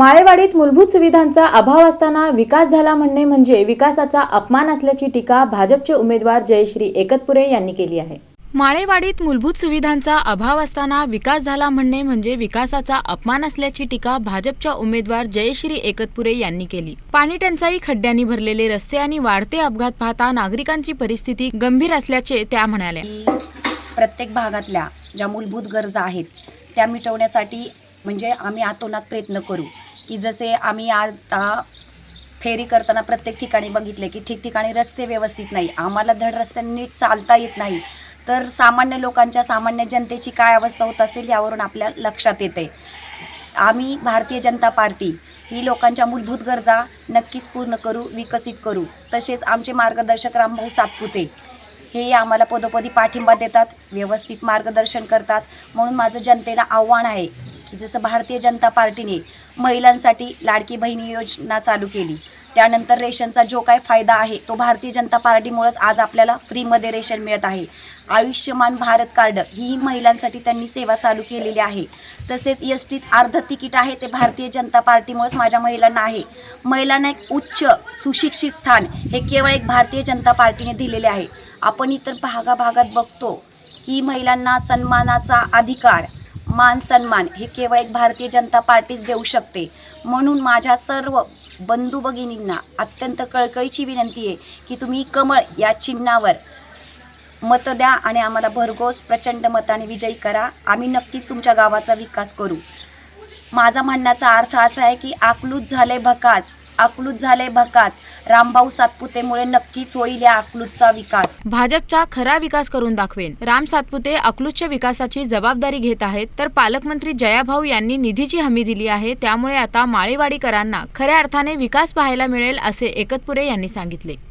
माळेवाडीत मूलभूत सुविधांचा अभाव असताना विकास झाला म्हणणे म्हणजे विकासाचा अपमान असल्याची टीका भाजपचे उमेदवार जयश्री एकतपुरे यांनी केली आहे. माळेवाडीत मूलभूत सुविधांचा अभाव असताना विकास झाला म्हणणे म्हणजे विकासाचा अपमान असल्याची टीका भाजपच्या उमेदवार जयश्री एकतपुरे यांनी केली. पाणी टंचाई खड्ड्यांनी भरलेले रस्ते आणि वाढते अपघात पाहता नागरिकांची परिस्थिती गंभीर असल्याचे त्या म्हणाल्या. प्रत्येक भागातल्या ज्या मूलभूत गरजा आहेत त्या मिटवण्यासाठी म्हणजे आम्ही आतोनात प्रयत्न करू. की जसे आम्ही आता फेरी करताना प्रत्येक ठिकाणी बघितले की ठिकठिकाणी रस्ते व्यवस्थित नाही. आम्हाला धड रस्त्याने नीट चालता येत नाही. तर सामान्य लोकांच्या सामान्य जनतेची काय अवस्था होत असेल यावरून आपल्या लक्षात येते. आम्ही भारतीय जनता पार्टी ही लोकांच्या मूलभूत गरजा नक्कीच पूर्ण करू विकसित करू. तसेच आमचे मार्गदर्शक रामभाऊ सातपुते हे आम्हाला पदोपदी पाठिंबा देतात व्यवस्थित मार्गदर्शन करतात. म्हणून माझं जनतेला आव्हान आहे की जसं भारतीय जनता पार्टीने महिलांसाठी लाडकी बहिणी योजना चालू केली त्यानंतर रेशनचा जो काय फायदा आहे तो भारतीय जनता पार्टीमुळेच आज आपल्याला फ्रीमध्ये रेशन मिळत आहे. आयुष्यमान भारत कार्ड ही महिलांसाठी त्यांनी सेवा चालू केलेली आहे. तसेच एस टीत अर्ध तिकीट आहे ते भारतीय जनता पार्टीमुळेच माझ्या महिलांना आहे. महिलांना एक उच्च सुशिक्षित स्थान हे केवळ एक भारतीय जनता पार्टीने दिलेले आहे. आपण इतर भागाभागात बघतो की महिलांना सन्मानाचा अधिकार मान सन्मान हे केवळ एक भारतीय जनता पार्टीच देऊ शकते. म्हणून माझ्या सर्व बंधू भगिनींना अत्यंत कळकळीची विनंती आहे की तुम्ही कमळ या चिन्हावर मत द्या आणि आम्हाला भरघोस प्रचंड मताने विजयी करा. आम्ही नक्कीच तुमच्या गावाचा विकास करू. माझा म्हणण्याचा अर्थ असा आहे की आकलूत झाले भकास आकलूत झाले भकास. रामभाऊ सातपुतेमुळे नक्कीच होईल या अकलूतचा विकास. भाजपचा खरा विकास करून दाखवेन. राम सातपुते अकलूतच्या विकासाची जबाबदारी घेत आहेत तर पालकमंत्री जयाभाऊ यांनी निधीची हमी दिली आहे त्यामुळे आता माळेवाडीकरांना खऱ्या अर्थाने विकास पाहायला मिळेल असे एकतपुरे यांनी सांगितले.